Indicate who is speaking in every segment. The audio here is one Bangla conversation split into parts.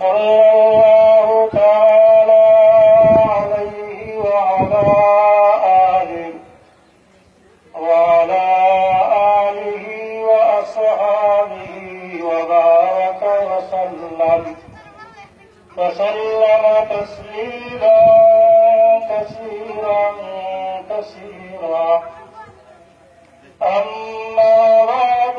Speaker 1: صلى الله تعالى عليه وعلى آله وعلى آله وأصحابه وبارك وسلم وسلم تسليما كثيرا كثيرا أما بعد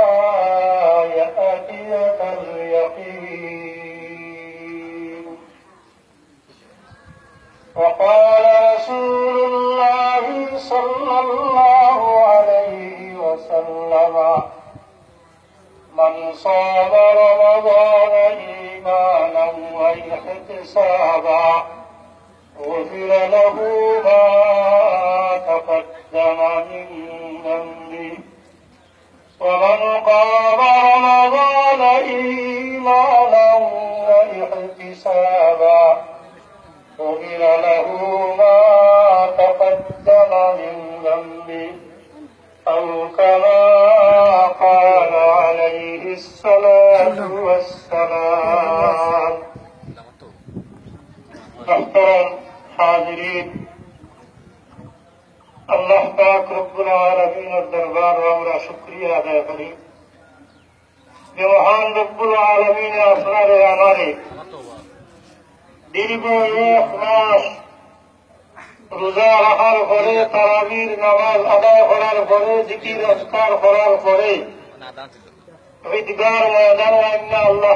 Speaker 1: هذا غفر له ما تقدم من ذنبه أو كما قال عليه الصلاة والسلام. محترم حاضرين الله پاک رب العالمين الدربار وأمرا شكريا يا ادا کریں رب العالمين أفرار يا غالي দীর্ঘ এক মাস রোজা রাখার পরে তারাবির নামাজ আদায় করার পরে জিকির অস্কার করার পরে ঈদগার ময়দান আইনা আল্লাহ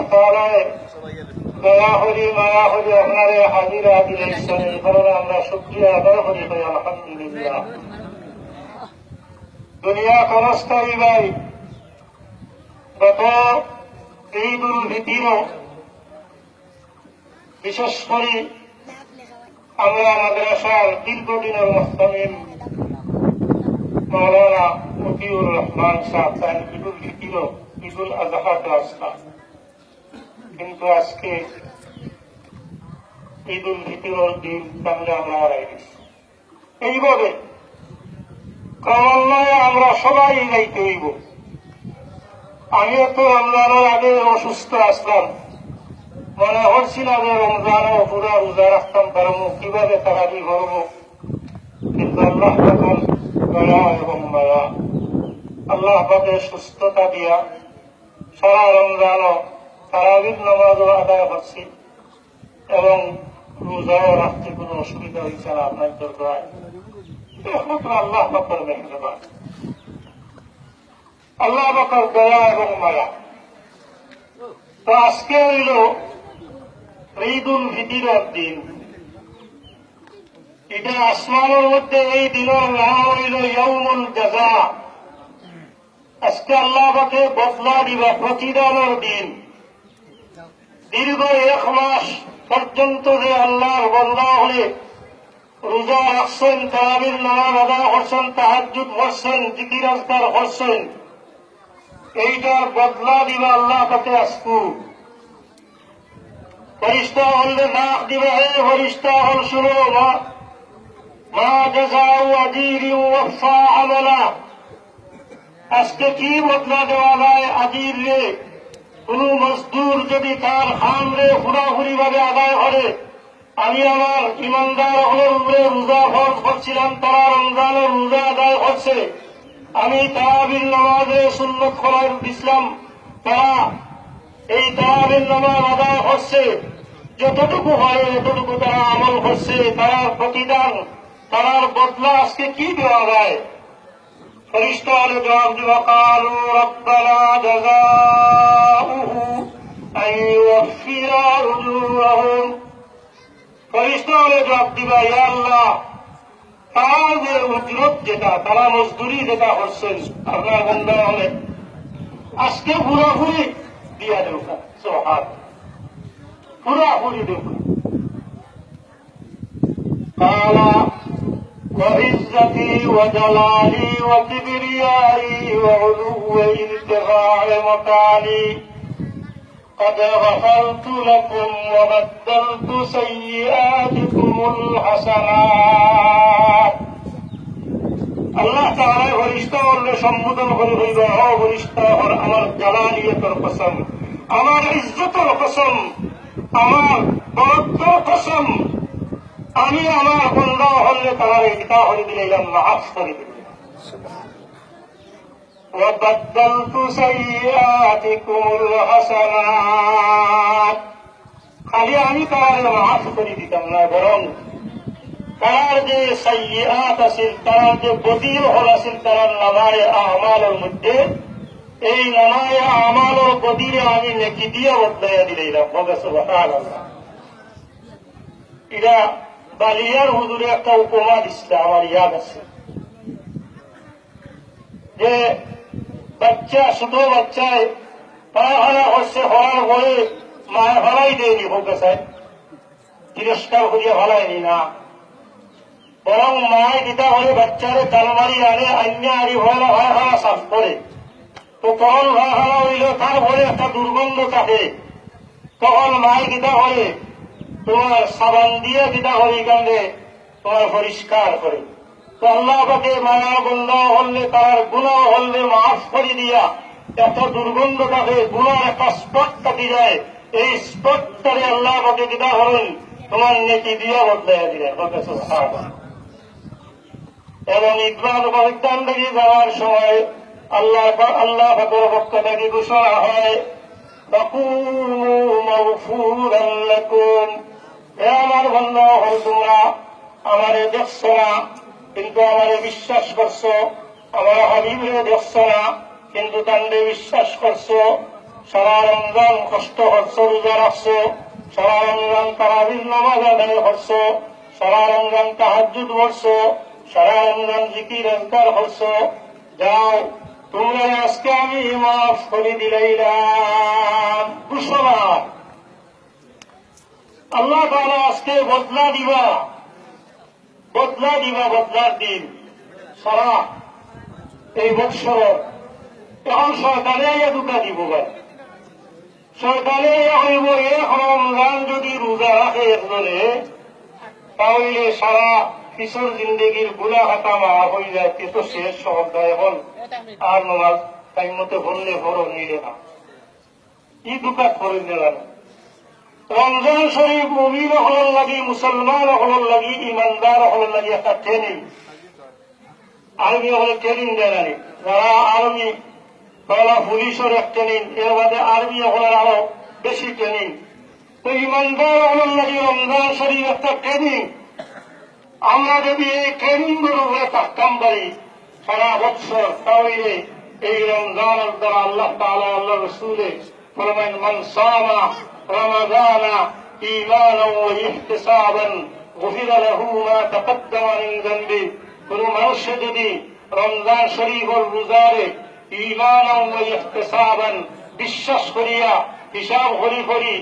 Speaker 1: আমরা শুক্রিয়া আদায় করি আলহামদুলিল্লাহ বিশেষ করে আমরা মাদ্রাসার দীর্ঘদিনের মোস্তামিল মৌলানা মতিউর রহমান সাহেব তাই ঈদুল ফিতিরও ঈদুল আজহা আসলাম কিন্তু আজকে ঈদুল ফিতরের দিন সামনে আমরা হারাই দিচ্ছি এইভাবে ক্রমান্বয়ে আমরা সবাই যাইতে হইব। আমিও তো রমজানের আগে অসুস্থ আসলাম। মনে হচ্ছিল যে রমজানও পুরো রোজা রাখতাম পারব কীভাবে তারাবি করব কিন্তু আল্লাহ তখন দয়া এবং মায়া, আল্লাহ পাকে সুস্থতা দিয়া সারা রমজানও তারাবির নামাজও আদায় করছি এবং রোজাও রাখতে কোনো অসুবিধা হয়েছে না আপনার দরকার একমাত্র আল্লাহ পাকের মেহরবান। আল্লাহ পাকের দয়া এবং মায়া। তো আজকে হইল ঈদুল ফিতিরের দিন এটা আসমানের মধ্যে এই দিনের নাম হইল ইয়ৌমুল জাজা। আজকে আল্লাহ পাকে বদলা দিবা, প্রতিদানের দিন। দীর্ঘ এক মাস পর্যন্ত যে আল্লাহর বন্দা হলে রোজা রাখছেন, তারাবির নামাজ আদায় করছেন তাহাজুদ করছেন, জিকির আজকার করছেন, এইটার বদলা দিবা আল্লাহ তাকে আসকু ফরিস্তা হলে নাক দিবে হে ফরিস্তা, হল শুনো মা। মা জাজাউ আজকে কি বদলা দেওয়া যায় আজির রে কোন মজদুর যদি তার খাম রে হুড়াহুড়ি ভাবে আদায় করে, আমি আমার ইমানদার হলের উপরে রোজা ফরজ করছিলাম, তারা রমজানের রোজা আদায় করছে। আমি তারাবির নামাজে সুন্নত করার দিছিলাম তারা এই তারাবির নামাজ আদায় করছে। যতটুকু হয় যতটুকু তারা আমল করছে। তারার প্রতিদান, তারার বদলা আজকে কি দেওয়া যায়? ফরিস্তার জবাব দেওয়া কালু রব্বানা জাযাউহু জবাব দিবা, ইয়া আল্লাহ যে উজরত যেটা, তারা মজদুরি যেটা করছেন, আপনার বন্ধা হলে আজকে পুরাপুরি قال وعزتي وجلالي وكبريائي وعلوي ارتفاع مكاني قد غفرت لكم وبدلت سيئاتكم الحسنات. আল্লাহ তাআলা ফরিস্ত বললে সম্বোধন করে হইব ও ফরিস্ত আমার জালালিয়তর কসম আমার ইজ্জতর কসম আমার বরত্বর কসম আমি আমার বন্ধা হলে তারা এটা হলে দিলাম মাফ করে দিলাম وبدلت سيئاتكم الحسنات খালি আমি তার মাফ করে দিতাম না বরং আছিল তার যে বদিল হল তার নামায় আমালের মধ্যে। এই নামায় আমালের বদিলে আমি নেকি বালিয়ার হুজুরে একটা উপমা দিচ্ছে আমার ইয়াদ আছে। যে বাচ্চা ছোট বাচ্চায় পায়খানা হচ্ছে হওয়ার পরে হলাই দেয়নি হোক তিরস্কার করিয়া হলায়নি না। বরং মায় দিতা হলে বাচ্চারে তালমারি আনে আন্য আরি হওয়া হয় হওয়া সাফ করে তো তখন হয় হওয়া হইল তারপরে একটা দুর্গন্ধ থাকে তখন মায় দিতা হলে, তোমার সাবান দিয়ে দিতা হলে কান্দে তোমার পরিষ্কার করে। তো আল্লাহ পাকে মায়া বন্ধ হলে, তার গুণা হলে মাফ করে দিয়া, এত দুর্গন্ধ থাকে গুণার একটা স্পট কাটি যায় এই স্পট স্পটটারে আল্লাহ পাকে দিতা হলেন, তোমার নেকি দিয়া বদলাই দিলেন। ওকে সুবহানাল্লাহ। এবং ইকবাল পাকিস্তান থেকে যাওয়ার সময় আল্লাহ আল্লাহ ফাকুর পক্ষ থেকে ঘোষণা হয় আমার বন্ধ হল তোমরা আমারে দর্শনা না, কিন্তু আমারে বিশ্বাস করছ। আমার হাবিবেও দর্শনা না, কিন্তু তান্ডে বিশ্বাস করছ। সারা রমজান কষ্ট হর্ষ রোজা রাখছ। সারা রমজান তারা বিভিন্ন আদায় করছ। সারা রমজান তাহাজুদ করছ সারা রমজান জিকির অঙ্কার করছ যাও, তোমরা আমি মাফ করে আল্লাহ আজকে বদলা দিবা। বদলা দিবা, বদলার দিন। সারা এই বৎসর। এখন সরকারে দুটা দিব ভাই। সরকারে হইব এক রমজান যদি রোজা রাখে একজনে, তাহলে সারা কিশোর জিন্দগিরগুলা খাতা মাফ হয়ে যায় কিন্তু শেষ শব্দ এখন আর নমাজ টাইম মতো বললে বড় নিলে না। ই দুটা করে দিলাম রমজান শরীফ মুমিন হল লাগি, মুসলমান হল লাগি, ইমানদার হল লাগি একটা ট্রেনিং আর্মি হলে ট্রেনিং দেয় যারা আর্মি, তারা পুলিশের এক ট্রেনিং এর বাদে আর্মি হলের আরও বেশি ট্রেনিং তো ইমানদার হল লাগি রমজান শরীফ একটা ট্রেনিং আমরা যদি এই ট্রেনিংগুলো হয়ে থাকতাম পারি সারা বৎসর তাহলে এই রমজানের দ্বারা আল্লাহ তাআলা আল্লাহ রসুলে ফরমান মান সামা রমাদানা ঈমানাও ওয়া ইহতিসাবান, গুফিরা লাহু মা তাকদ্দামা মিন যানবি কোন মানুষ যদি রমজান শরীফের রোজারে ঈমানাও ওয়া ইহতিসাবান বিশ্বাস করিয়া হিসাব করি করি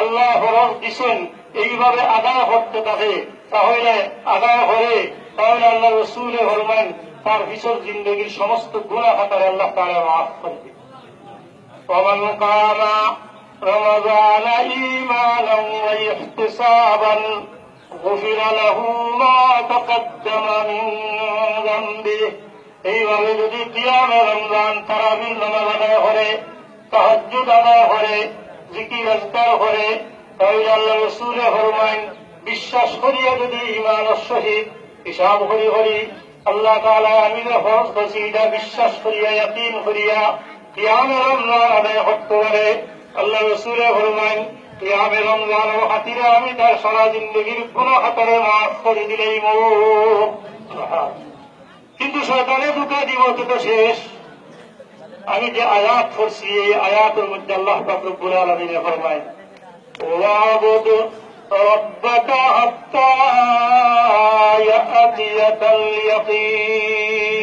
Speaker 1: আল্লাহ ফরজ দিছেন, এইভাবে আদায় করতে থাকে। তাহলে আদায় করে তাহলে আল্লাহ রসুলে ফরমান তার ভিতর জিন্দগির সমস্ত গুণা খাতারে আল্লাহ তারা মাফ করে দিবে ومن قام رمضان إيمانا واحتسابا غفر له ما تقدم من ذنبه এইভাবে যদি কিয়ামে রমজান তারাবির নামাজ আদায় করে তাহাজ্জুদ আদায় করে জিকির আজকার করে তাহলে আল্লাহ রসুলে ফরমাইন বিশ্বাস করিয়া যদি ইমানের সহিত হিসাব করি হরি, আল্লাহ তালা আমিনা ফরজ বিশ্বাস করিয়া ইয়াতিম করিয়া কিয়ামে রমজান আদায় করতে পারে। আল্লাহ রসুলে ফরমান কিয়ামে রমজান ও হাতিরে আমি তার সারা জিন্দগির কোন হাতারে মাফ করে দিলেই মৌ কিন্তু শয়তানে দুটো দিবস তো শেষ। আমি যে আয়াত করছি এই আয়াতের মধ্যে আল্লাহ ফাকরুল আলমিনে ফরমায় ওয়াবদ ربك حتى يأتيك اليقين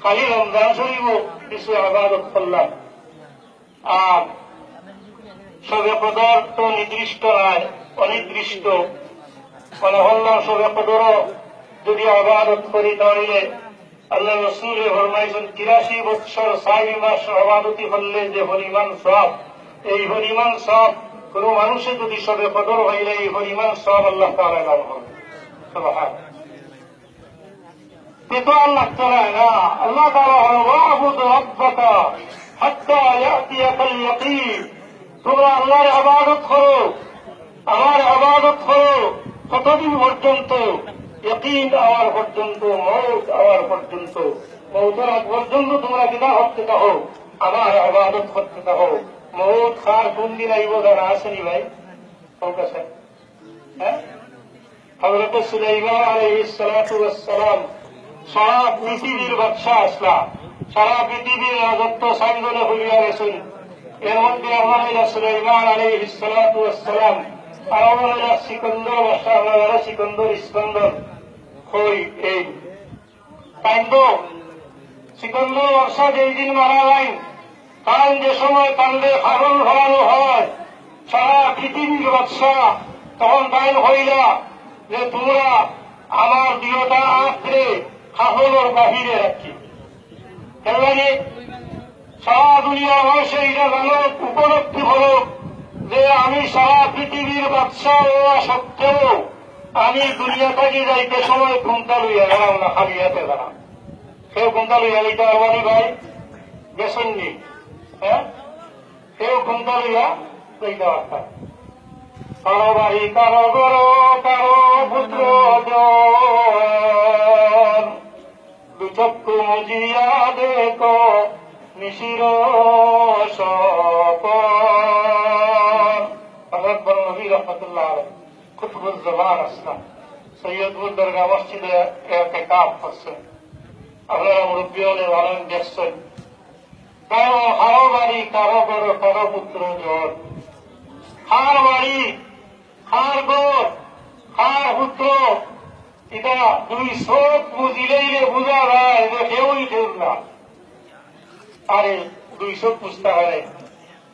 Speaker 1: খালি রমজান শরীফ কিছু আবাদত করলাম আর সবে কদর তো নির্দিষ্ট নয় অনির্দিষ্ট মানে হল্লাম সবে কদরও যদি আবাদত করি তাহলে আল্লাহ রসুল ফরমাইছেন তিরাশি বৎসর সাইবি মাস সহবাদতি করলে যে হরিমান সব এই হরিমান সব কোন মানুষে যদি সবে কদর হইলে এই হরিমান সব আল্লাহ তাআলা দান করবে। তোমরা আল্লাহর ইবাদত করো। আমার আবাদত করো কতদিন পর্যন্ত? ইয়কিন আওয়ার পর্যন্ত মৌত আওয়ার পর্যন্ত। মৌতের পর্যন্ত তোমরা কিনা হতে থাকো। আমার আবাদত করতে থাকো। মৌত খার কোন দিন আইব জানা আসেনি ভাই? আছে হ্যাঁ? হজরত সুলাইমান সারা পৃথিবীর বাদশাহ আসলা সারা পৃথিবীর রাজত্ব সাইন্দলে হইয়া গেছেন। এর মধ্যে আমার হইলা সুলাইমান ওয়াস সালাম আর আমার হইলা সিকন্দর, বাদশাহ সিকন্দর, ইস্কন্দর হই এই। কান্দ সিকন্দর, বাদশাহ যেই দিন মারা যায় কারণ যে সময় কান্দে ফাগল ভরানো হয়, সারা পৃথিবীর বাদশাহ তখন তাইন হইলা যে তোমরা আমার দিওটা আঁকড়ে খাহলের বাহিরে রাখি কেন লাগে সারা দুনিয়া মানুষে এটা জানো উপলব্ধি হল যে আমি সারা পৃথিবীর বাদশাহ হওয়া সত্ত্বেও আমি দুনিয়া থেকে যাইতে সময় ঘুমটা লইয়া গেলাম না হাতে গেলাম। কেউ ঘুমটা লইয়া লইতে পারবানি ভাই? গেছেননি ঘুমটা লইয়া লইতে পারতাম কারও গরো কারও পুত্র দুচক্ষু মুজিয়া দেখো হজরত বন নবী রহমতুল্লাহ খুতবুজ্জামান আসলাম। সৈয়দপুর দরগা মসজিদে এতে কাপ করছেন। আপনারা মুরব্বী হলে ভালো দেখছেন কারও কারও বাড়ি কারও গরো কারও পুত্র জন খার বাড়ি, খার গর, খার পুত্র। এটা দুই চোখ বুঝিলেই বোঝা যায় যে কেউই কেউ না। আরে দুই চোখ বুঝতে পারে।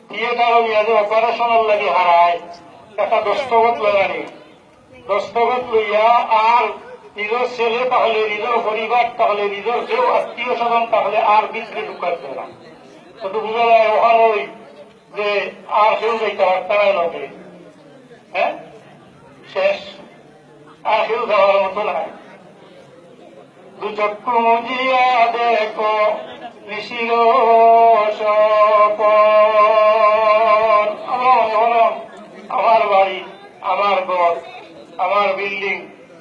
Speaker 1: থিয়েটার নিয়ে যে অপারেশনের লাগে হারায়। একটা দস্তগত লাগানি দস্তগত লইয়া আর নিজের ছেলে তাহলে, নিজের পরিবার তাহলে, নিজের কেউ আত্মীয় স্বজন তাহলে আর বিচরে ঢুকাচ্ছে না। শুধু বোঝা যায় ওখানে ওই যে আর কেউ যাইতে পারতে না লোকে হ্যাঁ শেষ আর কেউ যাওয়ার মতো নাই দু চক্ষু মুজিয়া দেখো সপন আমার বাড়ি, আমার ঘর আমার বিল্ডিং,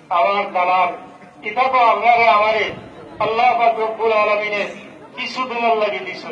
Speaker 1: আমার দালান এটা তো আপনারে আমারে আল্লাহ পাক রব্বুল কিছু দিনের লাগি দিছে।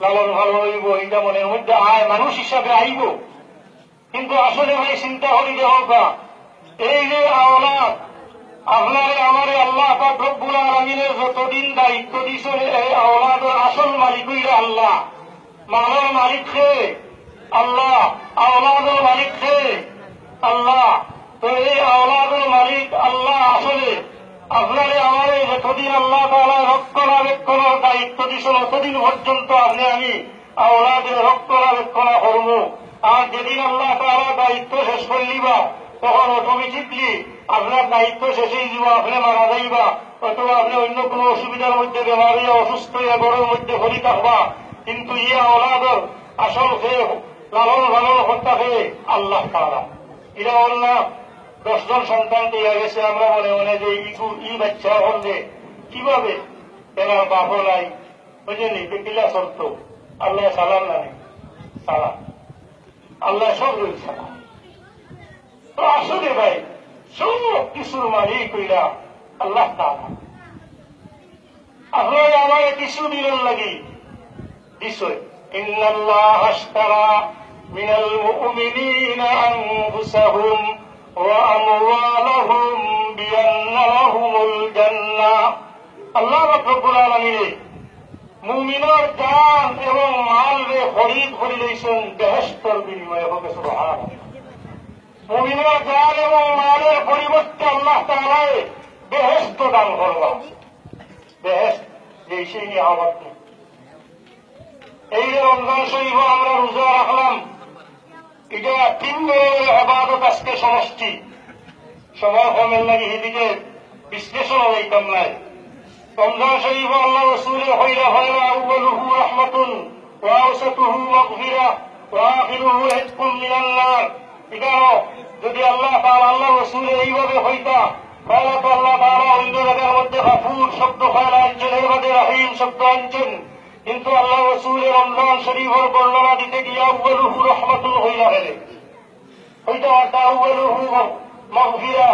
Speaker 1: লালন ভালো হইব এটা মনের মধ্যে আয় মানুষ হিসাবে আইব। কিন্তু আসলে ভাই, চিন্তা করি যে হোক এই যে আওলাদ, আপনারে, আমারে আল্লাহ রব্বুল আলমিনের যতদিন দায়িত্ব দিছে এই আওলাদের আসল মালিক হইলে আল্লাহ। মানব মালিক খে আল্লাহ। আওলাদের মালিক খে আল্লাহ। তো এই আওলাদের মালিক আল্লাহ আসলে। আপনারে আমারে যতদিন আল্লাহ তালা রক্ষণাবেক্ষণের দায়িত্ব দিছেন ততদিন পর্যন্ত আপনি আমি আওলাদের রক্ষণাবেক্ষণা করব। আর যেদিন আল্লাহ তালা দায়িত্ব শেষ করলিবা তখন অটোমেটিকলি আপনার দায়িত্ব শেষেই দিব, আপনি মারা যাইবা। অথবা আপনি অন্য কোনো অসুবিধার মধ্যে বেমার, অসুস্থ ঘরের মধ্যে ভরি থাকবা। কিন্তু ইয়া আওলাদর আসল খেয়ে লালন লালন হত্যা খেয়ে আল্লাহ তারা এটা বললাম দশজন সন্তান দিয়ে গেছে আমরা মনে মনে যে ই বাচ্চা হলে কীভাবে এরা বাপ নাই বুঝলেনি বেকিলা সত্য আল্লাহ সালাম নাই সালাম। আল্লাহ সব রয়েছে সালাম। তো আসলে ভাই, সব কিছুর মালিক হইলা আল্লাহ তালা আপনার আমার কিছু দিলেন লাগি। বিষয় ইন্নাল্লাহ আশতারা মিনাল মুমিনিনা আনফুসাহুম। আমওয়ালাহুম বিআন্না লাহুমুল জান্নাহ আল্লাহ রব্বুল আলমিনে মুমিনের জান এবং মালরে খরিদ করে লইছেন বেহস্তর বিনিময়ে হবে মুমিনের জান এবং মালের পরিবর্তে আল্লাহ তাআলায় বেহেস্ত দান করলাম। বেহেস্ত যে সেই নিয়ামত। এই রমজান শরীফ আমরা রোজা রাখলাম এটা তিন ধরনের আবাদত সমষ্টি। সময় কমের লাগে এদিকে বিশ্লেষণ হইতাম নাই। রমজান শরীফ আল্লাহ রসুলে হইলা হইলা আউ্বালুহু রহমাতুন ওয়াউসাতুহু মাগফিরা ওয়াখিরুহু ইতকুম মিনান নার এটাও যদি আল্লাহ তাআলা আল্লাহ রসুলে এইভাবে হইতা, তাহলে তো আল্লাহ তাআলা অন্য জায়গার মধ্যে গাফুর শব্দ ফয়লা আনছেন এর মধ্যে রাহিম শব্দ আনছেন। কিন্তু আল্লাহ রসুলে রমজান শরীফের বর্ণনা দিতে গিয়ে আউ্বালুহু রহমাতুন হইলা হেলে হইতে অর্থ আউ্বালুহু মাগফিরা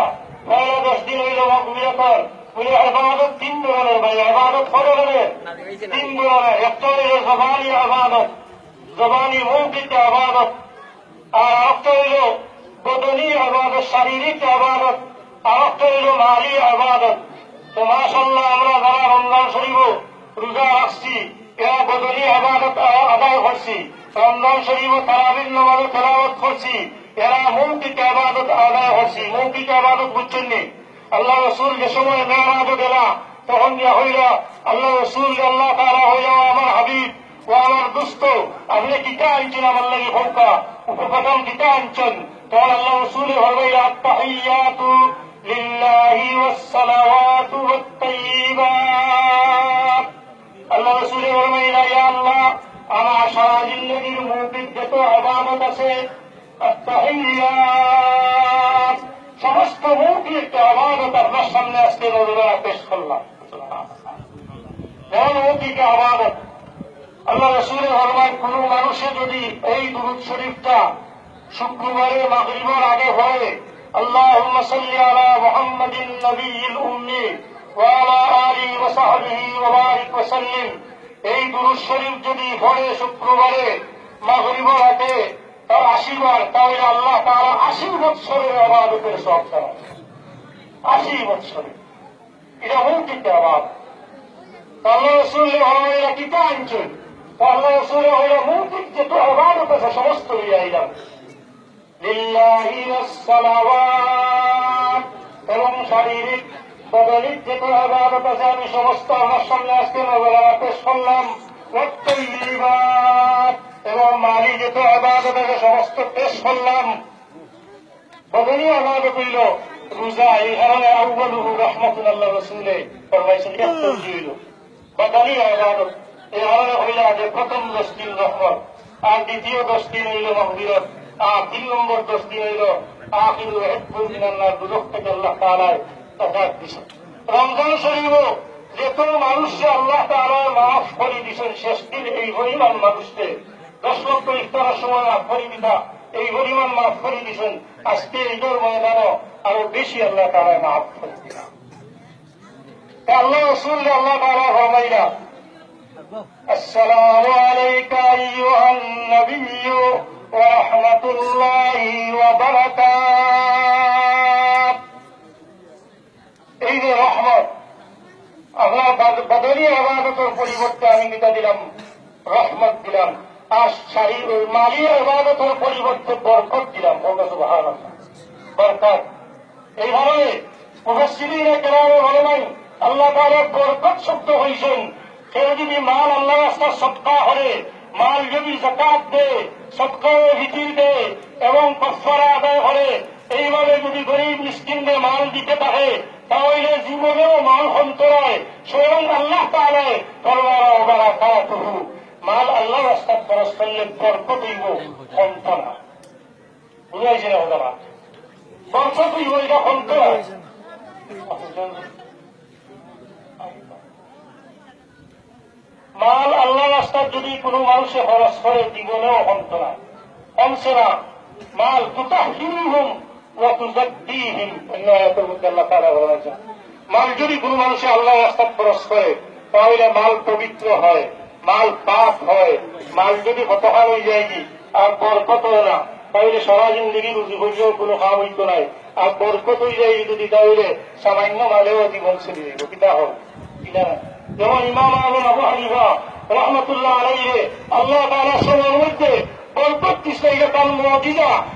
Speaker 1: পয়লা দশ দিন হইল মাগফিরাতন বলে আবাদত তিন ধরনের ভাই, আবাদত কত ধরনের তিন ধরনের একটা হইল জবানি আবাদত, জবানি মৌখিক আবাদত, আর আরেকটা হইল বদনী আবাদত, শারীরিক আবাদত, আরেকটা হইল মালি আবাদত। তো মাশাল্লাহ আমরা যারা রমজান শরীফ রোজা রাখছি বদনী আবাদত আদায় করছি? রমজান শরীফ ও তারাবির নামাজে তেলাওয়াত করছি। এরা মৌখিক আবাদত আদায় করছি। মৌখিক আবাদত বুঝছেন নি? আল্লাহ রসুল যে সময় মেয়ারাজ গেলা, তখন ইয়া হইলা, আল্লাহ রসুল আল্লাহ তারা হইলা আমার হাবিব ও আমার দুস্থ, আপনি কিতা আনছেন আমার লাগে ফৌকা উপকথম কিতা আনছেন তখন আল্লাহ রসুল হইলা আত্মাহিয়াতু লিল্লাহি ওয়াসসালাওয়াতু ওয়াত-তাইয়্যিবাত আল্লাহ রসুলের বলবেন ইয়া আল্লাহ, আমার সারা জিন্দগির মৌখিক যত আবাদত আছে সমস্ত মৌখিক আবাদত আপনার সামনে আজকে নজরা পেশ করলাম। আবাদত। আল্লাহ রসুলের হরমান কোন মানুষে যদি এই দুরুদ শরীফটা শুক্রবারে মাগরিবের আগে হয় আল্লাহ সাল্লি আলা মোহাম্মদিন নবী উম্মী এই দুরুজ শরীফ যদি ভরে শুক্রবারে মাগরিব রাতে তার আশীর্বাদ, তাহলে আল্লাহ তার আশি বৎসরের আমাদের সব আশি বৎসরে। এটা রসুলের হলো এরা টিকা রসুলের হলো যে তো সমস্ত লিল্লাহি এবং শারীরিক বদলিক যেত আবাদত আছে আমি সমস্ত আমার সামনে আজকে নজরা পেশ করলাম এবং মালি যেত আবাদত আছে সমস্ত পেশ করলাম। বদলি আবাদত হইল রোজা এই কারণে আউ্বালুহু রহমতুল্লাহ রসুলে ফরমাইছেন হইল এই কারণে হইল যে প্রথম দশ রহমত, আর দ্বিতীয় দশ দিন হইল মহবিরত আর তিন নম্বর দশ দিন হইল আখিরু দিনাল্লাহ দুদক থেকে আল্লাহ তালায় তফাত দিছেন রমজান শরীফও যে কোনো মানুষকে আল্লাহ তালা মাফ করে দিছেন শেষ দিন এই পরিমাণ মানুষকে দশ লক্ষ ইফতারের সময় মাফ করে দিতা এই পরিমাণ মাফ করে দিছেন আজকে ঈদের ময়দানও আরো বেশি আল্লাহ তালা মাফ করে দিলাম আল্লাহ রসুল আল্লাহ তালা ফরমাইলা السلام عليك أيها النبي ورحمة الله وبركاته এই যে রহমত আল্লাহ বদলি আবাদতের পরিবর্তে আমি নিতে দিলাম, রহমত দিলাম আর শাহী মালি আবাদতের পরিবর্তে বরকত দিলাম। বরকত। এইভাবে মুফাসসিরিনে কেরামে বলে নাই আল্লাহ তাআলা বরকত শব্দ হইছেন। কেউ যদি মাল আল্লাহ রাস্তার সৎকা হলে মাল যদি জাকাত দে সৎকারে ভিতির দে এবং কফারা আদায় করে, এইভাবে যদি গরিব মিসকিনদের মাল দিতে পারে তাহলে জীবনেও মাল সন্তরায় স্বয়ং আল্লাহ তালায় কাতুহু মাল আল্লাহ রাস্তার খরচ করলে বরকত হইব সন্তনা বুঝাইছে না কথা বরকত হইব এটা সন্তনা মাল আল্লাহ রাস্তার যদি কোনো মানুষে খরচ করে, জীবনেও কমছে না মাল তুতাহিম ওয়াতুজাদ্দিহিম মাল যদি কোনো মানুষে আল্লাহ রাস্তার খরচ করে, তাহলে মাল পবিত্র হয়, মাল পাপ হয়। মাল যদি হতহা হয়ে যায় আর বরকত হয় না, তাহলে সারা জিন্দগি হইলেও কোনো কাম হইতো নাই। আর বরকত হয়ে যায় যদি, তাহলে সামান্য মালেও জীবন ছেড়ে দিব কিতা হোক কিনা যেমন ইমাম রহমতুল্লাহ আলাইহে, আল্লাহ তাআলা সময়ের মধ্যে বরকত্রিশ তারিখে তার মজিদা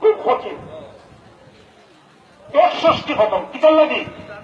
Speaker 1: খুব কঠিন ষষ্ঠী খতম কিতার লাগে?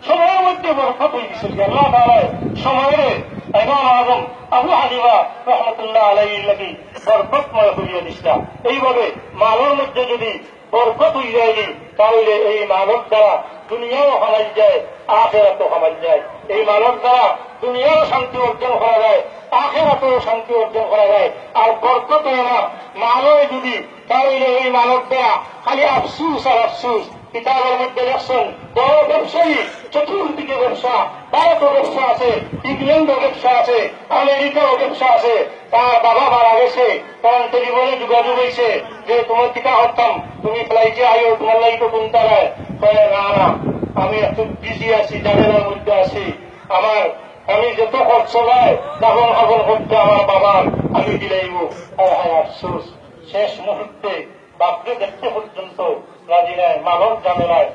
Speaker 1: সময়ের মধ্যে বরফা বই গেছে আল্লাহ তালায় সময়ের ইমাম আজম আবু হানিফা রহমতুল্লাহ আলাইহির লাগি বরকতময় হইয়া দিছিলাম এইভাবে মালের মধ্যে যদি বরকত হয়ে যায় তাহলে এই মানব দ্বারা দুনিয়াও সমাজ যায়, আখেরাতও সমাজ যায়। এই মানব দ্বারা দুনিয়াও শান্তি অর্জন করা যায়, আখেরাতেও শান্তি অর্জন করা যায়। আর বরকত না, মানব যদি, তাহলে এই মানব দ্বারা খালি আফসুস আর আফসুস। কিতাবের মধ্যে দেখছেন, বড় ব্যবসায়ী, চতুর্দিকে ব্যবসা ভারতও ব্যবসা আছে, ইংল্যান্ডও ব্যবসা আছে, আমেরিকাও ব্যবসা আছে। তার বাবা মারা গেছে তখন টেলিফোনে যোগাযোগ হয়েছে যে তোমার টিকা হতাম, তুমি ফ্লাইটে আয়ো তোমার লাগি তো কোনটা নাই? না না, আমি একটু বিজি আছি জানেলার মধ্যে আছি। আমার, আমি যত খরচ নাই দাবন হাবন করতে আমার বাবার আমি দিলাইব হায় হায় আফসোস। শেষ মুহূর্তে বাপকে দেখতে পর্যন্ত রাজি নাই, মানব জানে নাই।